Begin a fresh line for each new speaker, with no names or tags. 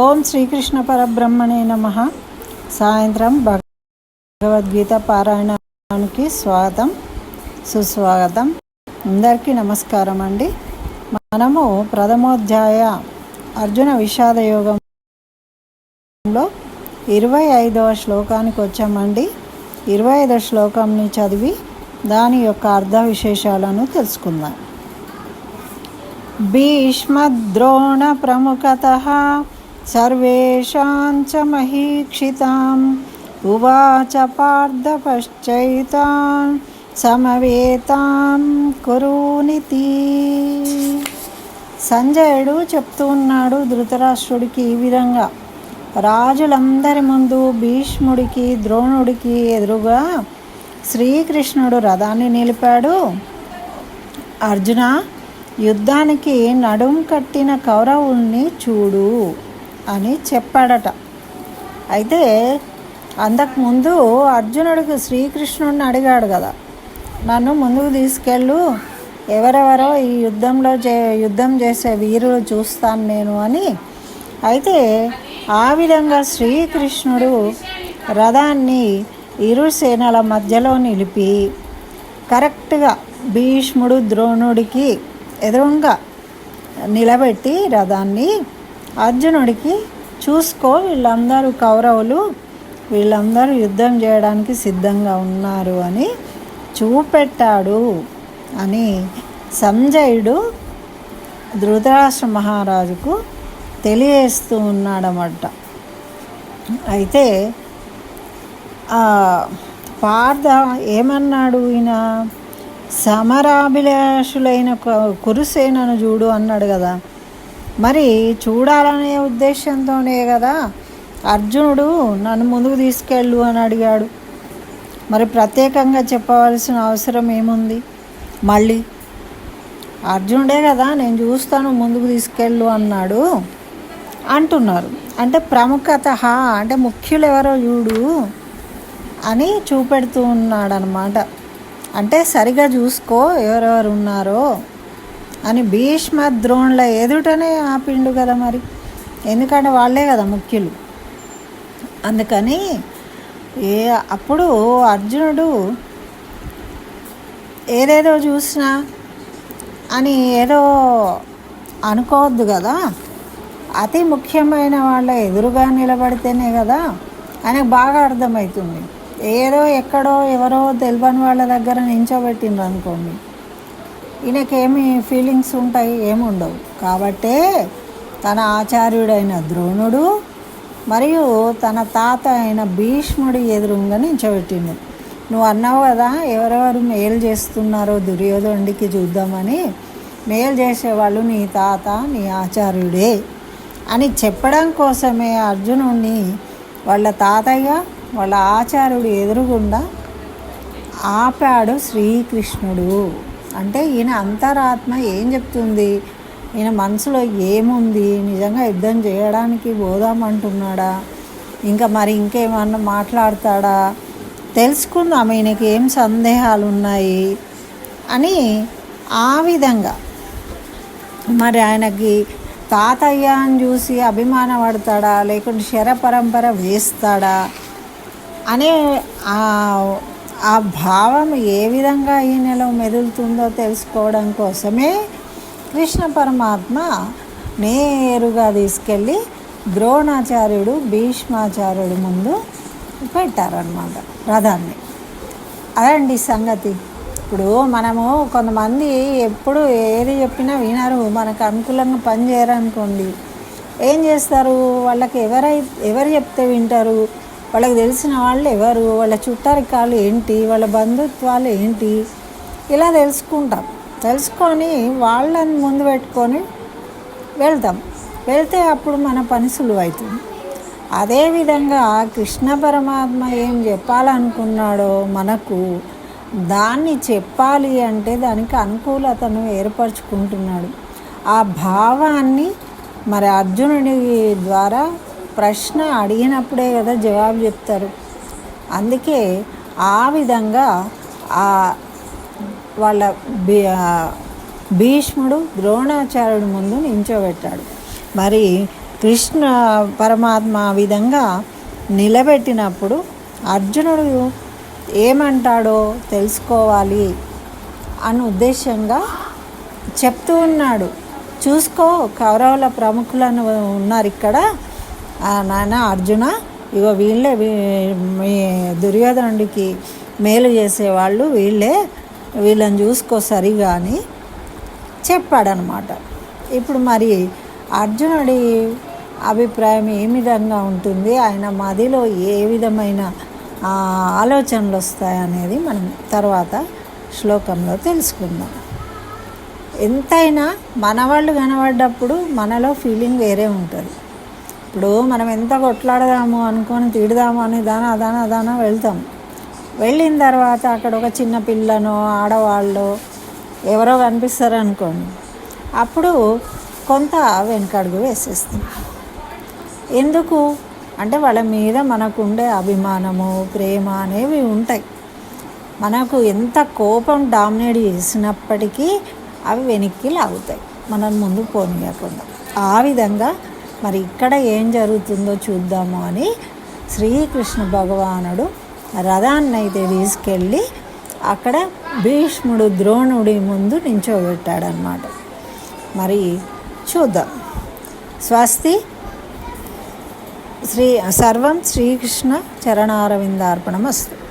ఓం శ్రీకృష్ణ పరబ్రహ్మణే నమ. సాయంత్రం భగవద్గీత పారాయణానికి స్వాగతం సుస్వాగతం. అందరికీ నమస్కారం అండి. మనము ప్రథమోధ్యాయ అర్జున విషాద యోగంలో ఇరవై ఐదవ శ్లోకానికి వచ్చామండి. ఇరవై ఐదవ శ్లోకంని చదివి దాని యొక్క అర్థ విశేషాలను తెలుసుకుందాం. భీష్మద్రోణ ప్రముఖత सर्वेषां च महीक्षिताम् उवाच पार्थपश्चैतान् సమవేతాం కురునితి సంజయుడు చెప్తూ ఉన్నాడు ధృతరాష్ట్రుడికి ఈ విధంగా రాజులందరి ముందు భీష్ముడికి ద్రోణుడికి ఎదురుగా శ్రీకృష్ణుడు రథాన్ని నిలిపాడు అర్జున యుద్ధానికి నడుం కట్టిన కౌరవుల్ని చూడు అని చెప్పాడట. అయితే అంతకుముందు అర్జునుడికి శ్రీకృష్ణుడిని అడిగాడు కదా. నన్ను ముందుకు తీసుకెళ్ళు ఎవరెవరో ఈ యుద్ధంలో చే యుద్ధం చేసే వీరులు చూస్తాను నేను అని. అయితే ఆ విధంగా శ్రీకృష్ణుడు రథాన్ని ఇరు సేనల మధ్యలో నిలిపి కరెక్ట్గా భీష్ముడు ద్రోణుడికి ఎదురుగా నిలబెట్టి రథాన్ని అర్జునుడికి చూసుకో వీళ్ళందరూ కౌరవులు వీళ్ళందరూ యుద్ధం చేయడానికి సిద్ధంగా ఉన్నారు అని చూపెట్టాడు అని సంజయుడు ధృతరాష్ట్ర మహారాజుకు తెలియజేస్తూ ఉన్నాడన్నమాట. అయితే పార్థ ఏమన్నాడు ఈయన? సమరాభిలాషులైన కురుసేనను చూడు అన్నాడు కదా. మరి చూడాలనే ఉద్దేశంతోనే కదా అర్జునుడు నన్ను ముందుకు తీసుకెళ్ళు అని అడిగాడు. మరి ప్రత్యేకంగా చెప్పవలసిన అవసరం ఏముంది? మళ్ళీ అర్జునుడే కదా నేను చూస్తాను ముందుకు తీసుకెళ్ళు అన్నాడు అంటున్నారు. అంటే ప్రముఖత అంటే ముఖ్యులు ఎవరో చూడు అని చూపెడుతూ ఉన్నాడు అనమాట అంటే సరిగా చూసుకో ఎవరెవరు ఉన్నారో. అని భీష్మ ద్రోణుల ఎదుటనే ఆపిండు కదా మరి. ఎందుకంటే వాళ్ళే కదా ముఖ్యులు. అందుకని ఏ అప్పుడు అర్జునుడు ఏదేదో చూసినా అని ఏదో అనుకోవద్దు కదా. అతి ముఖ్యమైన వాళ్ళ ఎదురుగా నిలబడితేనే కదా ఆయనకు బాగా అర్థమవుతుంది. ఏదో ఎక్కడో ఎవరో తెలియని వాళ్ళ దగ్గర నించోబెట్టిండ్రు అనుకోండి. ఈయనకేమి ఫీలింగ్స్ ఉంటాయి ఏముండవు కాబట్టే తన ఆచార్యుడైన ద్రోణుడు మరియు తన తాత అయిన భీష్ముడి ఎదురుగా నించబెట్టిండు. నువ్వు అన్నావు కదా ఎవరెవరు మేలు చేస్తున్నారో దుర్యోధనుడికి చూద్దామని. మేలు చేసేవాళ్ళు నీ తాత నీ ఆచార్యుడే అని చెప్పడం కోసమే అర్జునుడిని వాళ్ళ తాతయ్య వాళ్ళ ఆచార్యుడు ఎదురుగుండా ఆపాడు శ్రీకృష్ణుడు. అంటే ఈయన అంతరాత్మ ఏం చెప్తుంది? ఈయన మనసులో ఏముంది? నిజంగా యుద్ధం చేయడానికి పోదామంటున్నాడా? ఇంకా మరి ఇంకేమన్నా మాట్లాడతాడా? తెలుసుకుందాం ఈయనకి ఏం సందేహాలు ఉన్నాయి అని ఆ విధంగా మరి ఆయనకి తాతయ్య అని చూసి అభిమాన పడతాడా లేకుంటే శర పరంపర వేస్తాడా? అనే ఆ భావం ఏ విధంగా ఈ నెల మెదులుతుందో తెలుసుకోవడం కోసమే కృష్ణ పరమాత్మ నేరుగా తీసుకెళ్ళి ద్రోణాచార్యుడు భీష్మాచార్యుడు ముందు పెట్టారనమాట రథాన్ని. అదండి సంగతి. ఇప్పుడు మనము కొంతమంది ఎప్పుడు ఏది చెప్పినా వినరు. మనకు అనుకూలంగా పని చేయరనుకోండి ఏం చేస్తారు? వాళ్ళకి ఎవరై ఎవరు చెప్తే వింటారు? వాళ్ళకి తెలిసిన వాళ్ళు ఎవరు? వాళ్ళ చుట్టారికాలు ఏంటి? వాళ్ళ బంధుత్వాలు ఏంటి? ఇలా తెలుసుకుంటాం. తెలుసుకొని వాళ్ళని ముందు పెట్టుకొని వెళ్తాం. వెళ్తే అప్పుడు మన పని సులువవుతుంది అదేవిధంగా కృష్ణ పరమాత్మ ఏం చెప్పాలనుకున్నాడో మనకు దాన్ని చెప్పాలి అంటే దానికి అనుకూలతను ఏర్పరచుకుంటున్నాడు. ఆ భావాన్ని మరి అర్జునుడి ద్వారా ప్రశ్న అడిగినప్పుడే కదా జవాబు చెప్తారు. అందుకే ఆ విధంగా ఆ వాళ్ళ భీష్ముడు ద్రోణాచార్యుడు ముందు నించోబెట్టాడు. మరి కృష్ణ పరమాత్మ విధంగా నిలబెట్టినప్పుడు అర్జునుడు ఏమంటాడో తెలుసుకోవాలి అని ఉద్దేశంగా చెప్తూ ఉన్నాడు. చూసుకో కౌరవుల ప్రముఖులను ఉన్నారు ఇక్కడ. నాయన నాన్న అర్జున ఇగో వీళ్ళే మీ దుర్యోధనుడికి మేలు చేసేవాళ్ళు వీళ్ళే వీళ్ళని చూసుకో సరిగా అని చెప్పాడనమాట. ఇప్పుడు మరి అర్జునుడి అభిప్రాయం ఏ విధంగా ఉంటుంది? ఆయన మదిలో ఏ విధమైన ఆలోచనలు వస్తాయనేది మనం తర్వాత శ్లోకంలో తెలుసుకుందాం. ఎంతైనా మన వాళ్ళు కనబడ్డప్పుడు మనలో ఫీలింగ్ వేరే ఉంటుంది. ఇప్పుడు మనం ఎంత కొట్లాడదాము అనుకొని తిడదాము అని దాన అదాన అదాన వెళ్తాం. వెళ్ళిన తర్వాత అక్కడ ఒక చిన్న పిల్లనో ఆడవాళ్ళు ఎవరో కనిపిస్తారు అనుకోండి. అప్పుడు కొంత వెనకడుగు వేసేస్తాం. ఎందుకు? అంటే వాళ్ళ మీద మనకు ఉండే అభిమానము ప్రేమ అనేవి ఉంటాయి. మనకు ఎంత కోపం డామినేట్ చేసినప్పటికీ అవి వెనక్కి లాగుతాయి. మనం ముందు పోనీయకుండా. ఆ విధంగా మరి ఇక్కడ ఏం జరుగుతుందో చూద్దాము అని శ్రీకృష్ణ భగవానుడు రథాన్ని అయితే తీసుకెళ్ళి అక్కడ భీష్ముడు ద్రోణుడి ముందు నించోబెట్టాడనమాట మరి చూద్దాం. స్వస్తి. శ్రీ సర్వం శ్రీకృష్ణ చరణారవిందార్పణమస్తు.